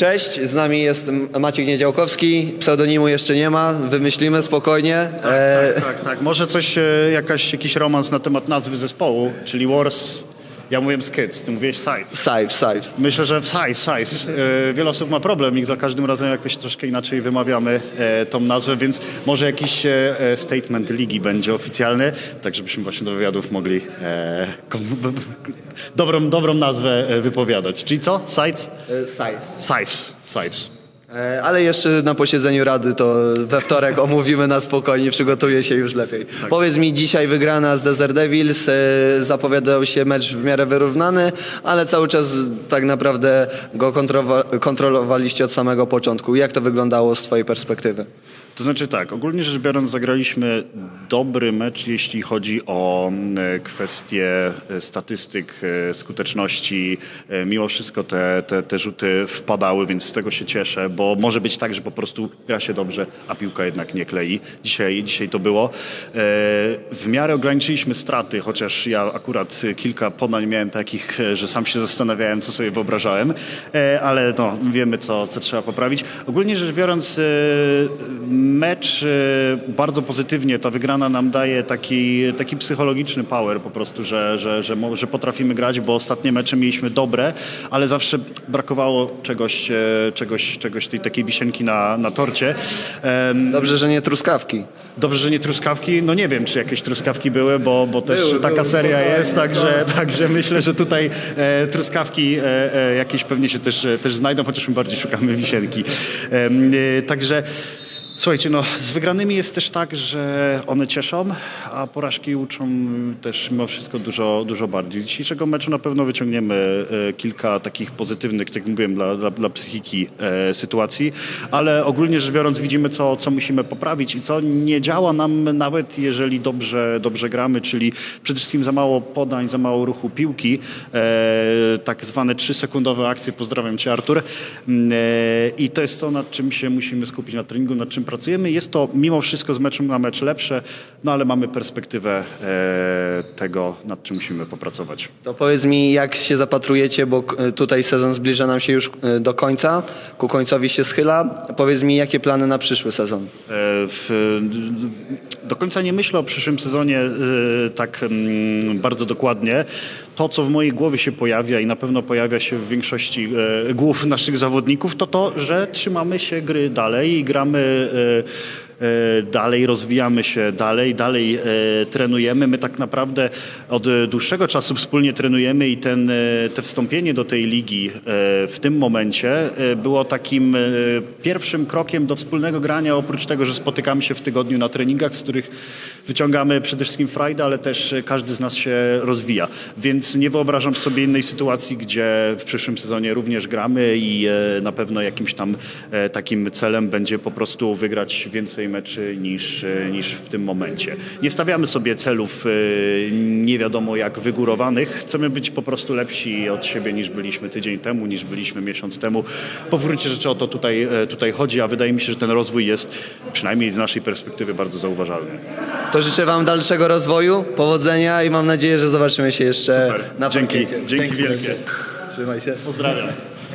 Cześć, z nami jest Maciek Niedziałkowski, pseudonimu jeszcze nie ma, wymyślimy spokojnie. E, Tak, tak, tak. Może coś, e, jakaś, jakiś romans na temat nazwy zespołu, czyli Wars. Ja mówiłem Skids, ty mówiłeś Size. Sive, Sive. Myślę, że w Size, Size. E, wiele osób ma problem i za każdym razem jakoś troszkę inaczej wymawiamy e, tą nazwę, więc może jakiś e, e, statement ligi będzie oficjalny, tak żebyśmy właśnie do wywiadów mogli e, dobrą, dobrą nazwę wypowiadać. Czyli co? Size? E, Sive. E, Ale jeszcze na posiedzeniu Rady to we wtorek omówimy na spokojnie, przygotuję się już lepiej. Powiedz mi, dzisiaj wygrana z Desert Devils, e, zapowiadał się mecz w miarę wyrównany, ale cały czas tak naprawdę go kontrowa- kontrolowaliście od samego początku. Jak to wyglądało z twojej perspektywy? To znaczy tak, ogólnie rzecz biorąc zagraliśmy dobry mecz, jeśli chodzi o e, kwestie e, statystyk, e, skuteczności. E, Mimo wszystko te, te, te rzuty wpadały, więc z tego się cieszę, bo może być tak, że po prostu gra się dobrze, a piłka jednak nie klei. Dzisiaj, dzisiaj to było. W miarę ograniczyliśmy straty, chociaż ja akurat kilka podań miałem takich, że sam się zastanawiałem, co sobie wyobrażałem, ale no, wiemy, co, co trzeba poprawić. Ogólnie rzecz biorąc, mecz e, bardzo pozytywnie, ta wygrana nam daje taki, taki psychologiczny power po prostu, że, że, że, że potrafimy grać, bo ostatnie mecze mieliśmy dobre, ale zawsze brakowało czegoś, e, czegoś, czegoś tej takiej wisienki na, na torcie. Dobrze, że nie truskawki. Dobrze, że nie truskawki. No nie wiem, czy jakieś truskawki były, bo, bo też Były, taka były, seria jest, także, także myślę, że tutaj e, truskawki e, e, jakieś pewnie się też, e, też znajdą, chociaż my bardziej szukamy wisienki. E, także słuchajcie, no z wygranymi jest też tak, że one cieszą, a porażki uczą też mimo wszystko dużo, dużo bardziej. Z dzisiejszego meczu na pewno wyciągniemy e, kilka takich pozytywnych, tak jak mówiłem, dla, dla, dla psychiki e, sytuacji, ale ogólnie rzecz biorąc widzimy, co, co musimy poprawić i co nie działa nam nawet jeżeli dobrze, dobrze gramy, czyli przede wszystkim za mało podań, za mało ruchu piłki, e, tak zwane trzysekundowe akcje, pozdrawiam Cię Artur Mm, e, i to jest to, nad czym się musimy skupić na treningu, nad czym pracujemy. Jest to mimo wszystko z meczu na mecz lepsze, no ale mamy perspektywę e, tego, nad czym musimy popracować. To powiedz mi, jak się zapatrujecie, bo k- tutaj sezon zbliża nam się już e, do końca, ku końcowi się schyla. Powiedz mi, jakie plany na przyszły sezon? E, W, do końca nie myślę o przyszłym sezonie e, tak mm, bardzo dokładnie. To, co w mojej głowie się pojawia i na pewno pojawia się w większości e, głów naszych zawodników, to to, że trzymamy się gry dalej i gramy e, dalej, rozwijamy się dalej, dalej e, trenujemy. My tak naprawdę od e, dłuższego czasu wspólnie trenujemy i ten, e, te wstąpienie do tej ligi e, w tym momencie e, było takim e, pierwszym krokiem do wspólnego grania, oprócz tego, że spotykamy się w tygodniu na treningach, z których wyciągamy przede wszystkim frajdę, ale też e, każdy z nas się rozwija. Więc nie wyobrażam sobie innej sytuacji, gdzie w przyszłym sezonie również gramy i e, na pewno jakimś tam e, takim celem będzie po prostu wygrać więcej meczy niż, e, niż w tym momencie. Nie stawiamy sobie celów e, nie wiadomo jak wygórowanych. Chcemy być po prostu lepsi od siebie niż byliśmy tydzień temu, niż byliśmy miesiąc temu. Po gruncie rzeczy o to tutaj, e, tutaj chodzi, a wydaje mi się, że ten rozwój jest przynajmniej z naszej perspektywy bardzo zauważalny. To życzę Wam dalszego rozwoju, powodzenia i mam nadzieję, że zobaczymy się jeszcze Super. na Dzięki, parkiecie. dzięki wielkie. Trzymaj się. Pozdrawiam.